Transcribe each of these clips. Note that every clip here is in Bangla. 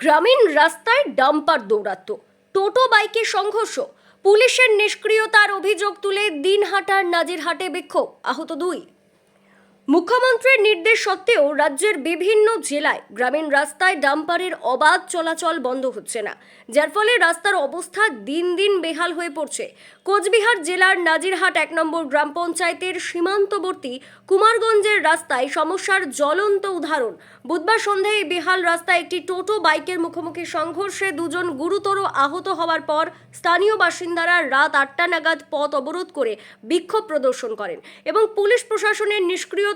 গ্রামীণ রাস্তায় ডাম্পার দৌড়াত। টোটো বাইকে সংঘর্ষ। পুলিশের নিষ্ক্রিয়তার অভিযোগ তুলে দিনহাটার নাজিরহাটে বিক্ষোভ। আহত দুই। মুখ্যমন্ত্রীর নির্দেশ সত্ত্বেও রাজ্যের বিভিন্ন জেলায় গ্রামীণ রাস্তায় ডাম্পারের অবাধ চলাচল বন্ধ হচ্ছে না, যার ফলে রাস্তার অবস্থা দিন দিন বেহাল হয়ে পড়ছে। কোচবিহার জেলার নাজিরহাট এক নম্বর গ্রাম পঞ্চায়েতের সীমান্তবর্তী কুমারগঞ্জের রাস্তায় সমস্যার জ্বলন্ত উদাহরণ। বুধবার সন্ধ্যায় বেহাল রাস্তায় একটি টোটো বাইকের মুখোমুখি সংঘর্ষে দুজন গুরুতর আহত হওয়ার পর স্থানীয় বাসিন্দারা রাত আটটা নাগাদ পথ অবরোধ করে বিক্ষোভ প্রদর্শন করেন এবং পুলিশ প্রশাসনের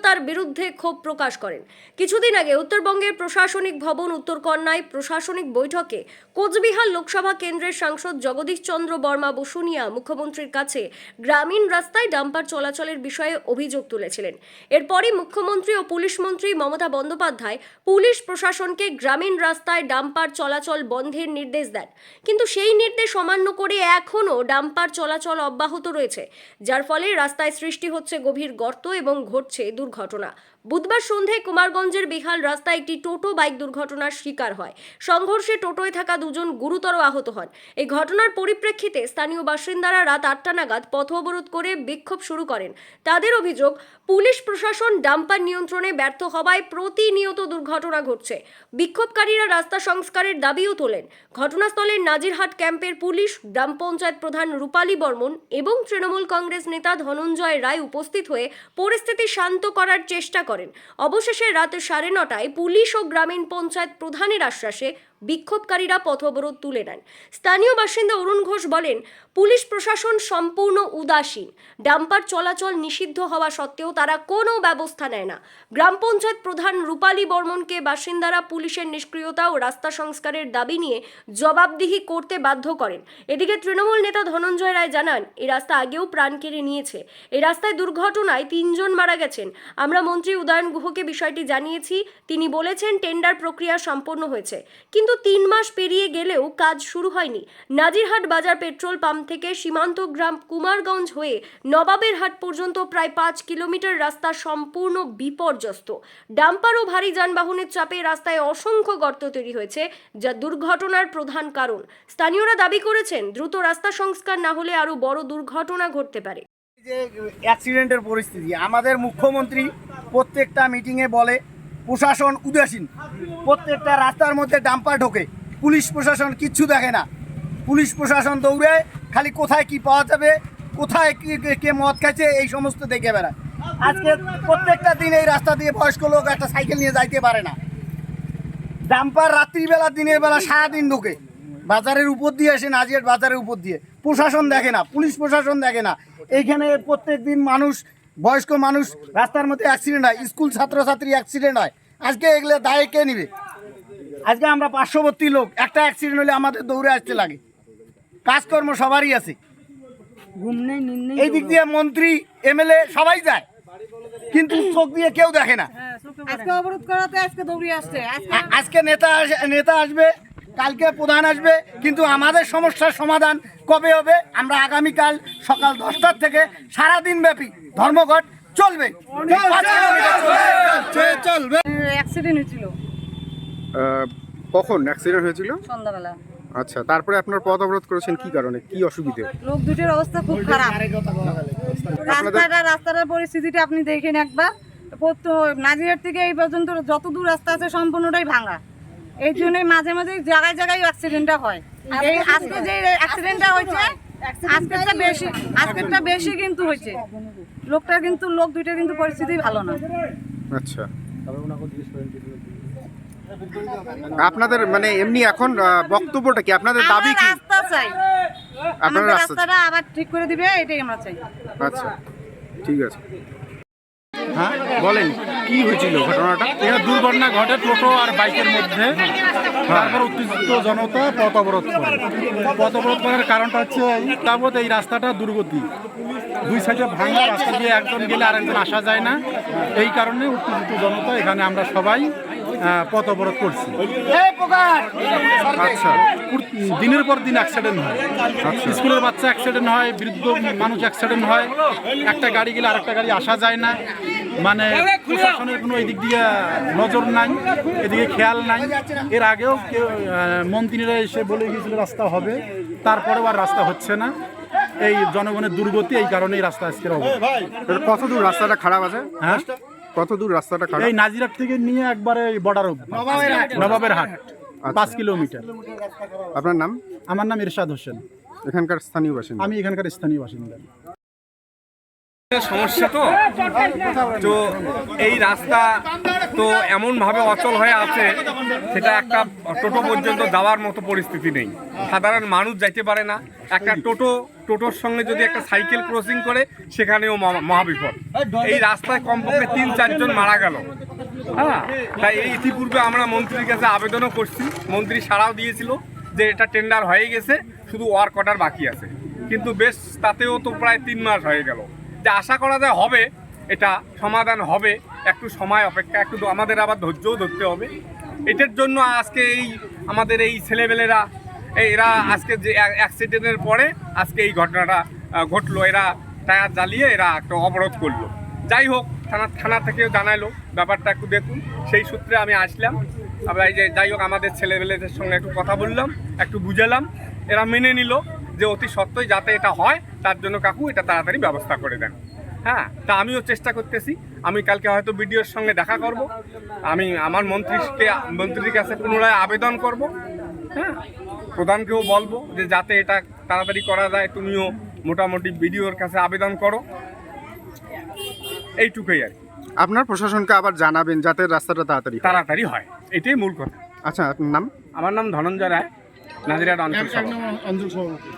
নিষ্ক্রিয়তার বিরুদ্ধে ক্ষোভ প্রকাশ করেন। কিছুদিন আগে উত্তরবঙ্গের প্রশাসনিক ভবন উত্তরকন্যায় প্রশাসনিক বৈঠকে কোচবিহার লোকসভা কেন্দ্রের সাংসদ জগদীশ চন্দ্র বর্মা বসুনিয়া মুখ্যমন্ত্রীর কাছে গ্রামীণ রাস্তায় ডাম্পার চলাচলের বিষয়ে অভিযোগ তুলেছিলেন। এরপরই মুখ্যমন্ত্রী ও পুলিশ মন্ত্রী মমতা বন্দ্যোপাধ্যায় পুলিশ প্রশাসনকে গ্রামীণ রাস্তায় ডাম্পার চলাচল বন্ধের নির্দেশ দেন। কিন্তু সেই নির্দেশ অমান্য করে এখনও ডাম্পার চলাচল অব্যাহত রয়েছে, যার ফলে রাস্তায় সৃষ্টি হচ্ছে গভীর গর্ত এবং ঘটছে দুর্ঘটনা বুধবার সন্ধ্যায় কুমারগঞ্জের বিহাল রাস্তায় একটি টোটো বাইক দুর্ঘটনার শিকার হয়। সংঘর্ষে টোটোয় থাকা দুজন গুরুতর আহত হন। এই ঘটনার পরিপ্রেক্ষিতে স্থানীয় বাসিন্দারা রাত আটটা নাগাদ পথ অবরোধ করে বিক্ষোভ শুরু করেন। তাদের অভিযোগ, পুলিশ প্রশাসন ডাম্পার নিয়ন্ত্রণে ব্যর্থ হওয়ায় প্রতিনিয়ত দুর্ঘটনা ঘটছে। বিক্ষোভকারীরা রাস্তা সংস্কারের দাবিও তোলেন। ঘটনাস্থলে নাজিরহাট ক্যাম্পের পুলিশ, গ্রাম পঞ্চায়েত প্রধান রূপালী বর্মন এবং তৃণমূল কংগ্রেস নেতা ধনঞ্জয় রায় উপস্থিত হয়ে পরিস্থিতি শান্ত করার চেষ্টা করেন। অবশেষে রাত সাড়ে নটায় পুলিশ ও গ্রামীণ পঞ্চায়েত প্রধানের আশ্বাসে বিক্ষোভকারীরা পথ অবরোধ তুলে নেন। স্থানীয় বাসিন্দা অরুণ ঘোষ বলেন, পুলিশ প্রশাসন সম্পূর্ণ উদাসীন। ডাম্পার চলাচল নিষিদ্ধ হওয়া সত্ত্বেও তারা কোনো ব্যবস্থা নেয় না। গ্রাম পঞ্চায়েত প্রধান রূপালী বর্মনকে বাসিন্দারা পুলিশের নিষ্ক্রিয়তা ও রাস্তা সংস্কারের দাবি নিয়ে জবাবদিহি করতে বাধ্য করেন। এদিকে তৃণমূল নেতা ধনঞ্জয় রায় জানান এই রাস্তা আগেও প্রাণ কেড়ে নিয়েছে। এই রাস্তায় দুর্ঘটনায় তিনজন মারা গেছেন। আমরা মন্ত্রী উদয়ন গুহকে বিষয়টি জানিয়েছি। তিনি বলেছেন, টেন্ডার প্রক্রিয়া সম্পন্ন হয়েছে। কিন্তু তিন মাস পেরিয়ে গেলেও কাজ শুরু হয়নি। নাজিরহাট বাজার পেট্রোল পাম্প থেকে সীমান্ত গ্রাম কুমারগঞ্জ হয়ে নবাবের হাট পর্যন্ত প্রায় পাঁচ কিলোমিটার রাস্তা সম্পূর্ণ বিপর্যস্ত। ডাম্পার ও ভারী যানবাহনের চাপে রাস্তায় অসংখ্য গর্ত তৈরি হয়েছে, যা দুর্ঘটনার প্রধান কারণ। স্থানীয়রা দাবি করেছেন, দ্রুত রাস্তা সংস্কার না হলে আরও বড় দুর্ঘটনা ঘটতে পারে। যে অ্যাক্সিডেন্টের পরিস্থিতি, আমাদের মুখ্যমন্ত্রী প্রত্যেকটা মিটিংয়ে বলে প্রশাসন উদাসীন। প্রত্যেকটা রাস্তার মধ্যে ডাম্পার ঢোকে। পুলিশ প্রশাসন কিচ্ছু দেখে না। পুলিশ প্রশাসন দৌড়ে খালি কোথায় কি পাওয়া যাবে, কোথায় কি মদ খাইছে, এই সমস্ত দেখে বেড়ায়। আজকে প্রত্যেকটা দিন এই রাস্তা দিয়ে বয়স্ক লোক একটা সাইকেল নিয়ে যাইতে পারে না। ডাম্পার রাত্রিবেলা, দিনের বেলা সারাদিন ঢোকে। বাজারের উপর দিয়ে আসে, নাজিয়ার বাজারের উপর দিয়ে। প্রশাসন দেখে না, পুলিশ প্রশাসন দেখে না। এইখানে প্রত্যেক দিন মানুষ বয়স্ক মানুষ রাস্তার মধ্যে অ্যাক্সিডেন্ট হয় স্কুল ছাত্রছাত্রী অ্যাক্সিডেন্ট হয়। আজকে এগুলো দায় কে নিবে? আজকে আমরা পার্শ্ববর্তী লোক একটা অ্যাক্সিডেন্ট হলে আমাদের দৌড়ে আসতে লাগে। কাজকর্ম সবারই আছে। এই দিক দিয়ে মন্ত্রী এমএলএ সবাই যায়। কিন্তু চোখ দিয়ে কেউ দেখে না। আজকে অবরোধ করাতে আজকে দৌড়িয়ে আসছে। আজকে নেতা নেতা আসবে কালকে প্রধান আসবে কিন্তু আমাদের সমস্যার সমাধান কবে হবে আমরা আগামীকাল সকাল দশটার থেকে সারা দিন ব্যাপী ধর্মঘট চলবে। চলবে অ্যাক্সিডেন্ট হয়েছিল। আহ, কখন অ্যাক্সিডেন্ট হয়েছিল? সন্ধ্যাবেলা। আচ্ছা তারপরে আপনার পথ অবরোধ করেছেন কি কারণে? কি অসুবিধে? লোক দুটির অবস্থা খুব খারাপ। রাস্তাটা রাস্তাটার পরিস্থিতিটা আপনি দেখেন একবার। নাজিরহাট থেকে এই পর্যন্ত যত দূর রাস্তা আছে সম্পূর্ণটাই ভাঙা। এই জন্যই মাঝে মাঝে জায়গায় জায়গায় অ্যাক্সিডেন্টটা হয়। এই আজকে যে অ্যাক্সিডেন্টটা হয়েছে আজকেরটা বেশি আজকেরটা বেশি কিন্তু হয়েছে। লোকটা কিন্তু লোক দুইটা কিন্তু পরিস্থিতি ভালো না। আচ্ছা। আপনাদের মানে এমনি এখন বক্তব্যটা কি? আপনাদের দাবি কি? রাস্তা চাই। আপনারা রাস্তাটা আবার ঠিক করে দিবে এটাই আমরা চাই। আচ্ছা। ঠিক আছে। হ্যাঁ বলেন কি হয়েছিল ঘটনাটা? এখানে দুর্ঘটনা ঘটে টোটো আর বাইকের মধ্যে। তারপর উত্তেজিত জনতা পথ অবরোধ করে। পথ অবরোধ করার কারণটা হচ্ছে তাবৎ এই রাস্তাটা দুর্গতি। দুই সাইডে ভাঙা রাস্তা দিয়ে একজন গেলে আরেকজন আসা যায় না। এই কারণে উত্তেজিত জনতা এখানে আমরা সবাই পথ অবরোধ করছি। আচ্ছা দিনের পর দিন অ্যাক্সিডেন্ট হয়। স্কুলের বাচ্চা অ্যাক্সিডেন্ট হয় বৃদ্ধ মানুষ অ্যাক্সিডেন্ট হয়। একটা গাড়ি গেলে আরেকটা গাড়ি আসা যায় না। মানে প্রশাসনের কোনো এদিক দিয়ে নজর নাই এদিকে খেয়াল নাই। এর আগেও কেউ মন্ত্রীরা এসে বলে গিয়েছিল রাস্তা হবে তারপরেও আর রাস্তা হচ্ছে না। এই জনগণের দুর্গতি এই কারণেই রাস্তা আজকের অবস্থা কত দূর রাস্তাটা খারাপ আছে? হ্যাঁ? কত দূর রাস্তাটা খারাপ? এই নাজিরাট থেকে নিয়ে একবারে বর্ডার নবাবের হাট। পাঁচ কিলোমিটার। আপনার নাম? আমার নাম ইরশাদ হোসেন। এখানকার স্থানীয় বাসিন্দা? আমি এখানকার স্থানীয় বাসিন্দা। সমস্যা তো? তো এই রাস্তা তো এমন ভাবে অচল হয়ে আছে, সেটা একটা টোটো পর্যন্ত যাওয়ার মতো পরিস্থিতি নেই। সাধারণ মানুষ যাইতে পারে না। একটা টোটো, টোটোর সঙ্গে যদি একটা সাইকেল ক্রসিং করে, সেখানেও মহা- মহাবিপদ। এই রাস্তায় কমপক্ষে তিন, চারজন মারা গেল। হ্যাঁ তাই এই ইতিপূর্বে আমরা মন্ত্রীর কাছে আবেদনও করছি। মন্ত্রী সাড়াও দিয়েছিল যে এটা টেন্ডার হয়ে গেছে, শুধু ওয়ার্ক অর্ডার বাকি আছে। কিন্তু বেশ, তাতেও তো প্রায় তিন মাস হয়ে গেল। যে আশা করা যায় হবে, এটা সমাধান হবে। একটু সময় অপেক্ষা, একটু আমাদের আবার ধৈর্যও ধরতে হবে। এটার জন্য আজকে এই আমাদের এই ছেলেবেলেরা এরা আজকে যে অ্যাক্সিডেন্টের পরে আজকে এই ঘটনাটা ঘটলো। এরা টায়ার জ্বালিয়ে এরা একটা অবরোধ করল। যাই হোক, থানা থানা থেকেও জানালো। ব্যাপারটা একটু দেখুন। সেই সূত্রে আমি আসলাম। আমরা এই যে যাই হোক, আমাদের ছেলেবেলেদের সঙ্গে একটু কথা বললাম, একটু বুঝালাম। এরা মেনে নিল। যে অতি সত্ত্বই যাতে এটা হয় তার জন্য কাকু এটা তাড়াতাড়ি ব্যবস্থা করে দেন। হ্যাঁ তা আমিও চেষ্টা করতেছি। আমি কালকে হয়তো বিডিওর সঙ্গে দেখা করব। আমি আমার মন্ত্রীকে মন্ত্রীর কাছে পুনরায় আবেদন করব। হ্যাঁ প্রধানকেও বলব যে যাতে এটা তাড়াতাড়ি করা যায় তুমিও মোটামুটি বিডিওর কাছে আবেদন করো। এইটুকুই আর আপনার প্রশাসনকে আবার জানাবেন যাতে রাস্তাটা তাড়াতাড়ি তাড়াতাড়ি হয় এটাই মূল কথা। আচ্ছা আপনার নাম? আমার নাম ধনঞ্জয় রায় নাজিরাট অঞ্চল সভাপতি।